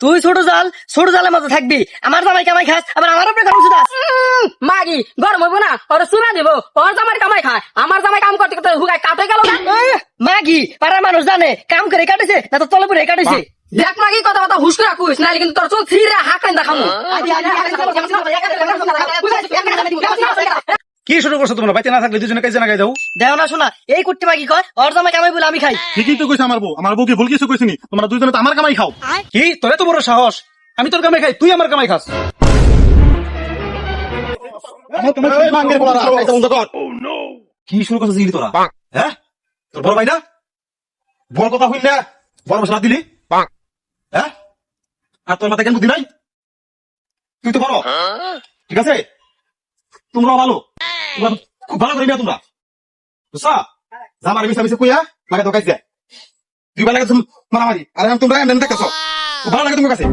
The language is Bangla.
তুই ছোট জাল ছোট জালের মতো থাকবি আমার জামাই কামাই খাস আবার আমার উপরে কারণ শুধাস মাগি গরম হইব না ওর চুনা দিব ওর জামাই কামাই খায় আমার জামাই কাম করতে করতে হুগায় কাটে গেল না মাগি পাড়ার মানুষ জানে কাম করে কাটেছে না তো তলে পরে কাটেছে দেখ মাগি কথা কথা হুস করে কুইস নাহলে কিন্তু তোর চোখ ছিঁড়ে হাঁক দেখামু কি শুরু করছ তোমরা? বাইতে না থাকলে দুজনে কাজে না গাই যাও দেও না শোনা এই কুট্টি মাগি কয় ওর জামাই কামাই বলে আমি খাই। ঠিকই তো কইছে আমার বউ আমার বউ কি ভুল কিছু কইছিনি তোমরা দুইজনে তো আমার কামাই খাও। কি? তোরে তো বড় সাহস। আমি তোর কামাই খাই তুই আমার কামাই খাস। কি শুরু করছিস দিলি তোরা? হ্যাঁ? তোর বড় ভাই না? বড় কথা হইল না। বড় মশলা দিলি? হ্যাঁ? আর তোর মাথায় কেন বুদ্ধি নাই? তুই তো বড়। ঠিক আছে? তোমরা ভালো। ভালো করে নিও তোমরা। বুঝছা? জামার মিশা মিশা কইয়া, লাগে তো কাজ যায় দুই বেলা তুমি মারামারি। আর, তোমরা এমন দেখেছ ভালো লাগে তোমার কাছে।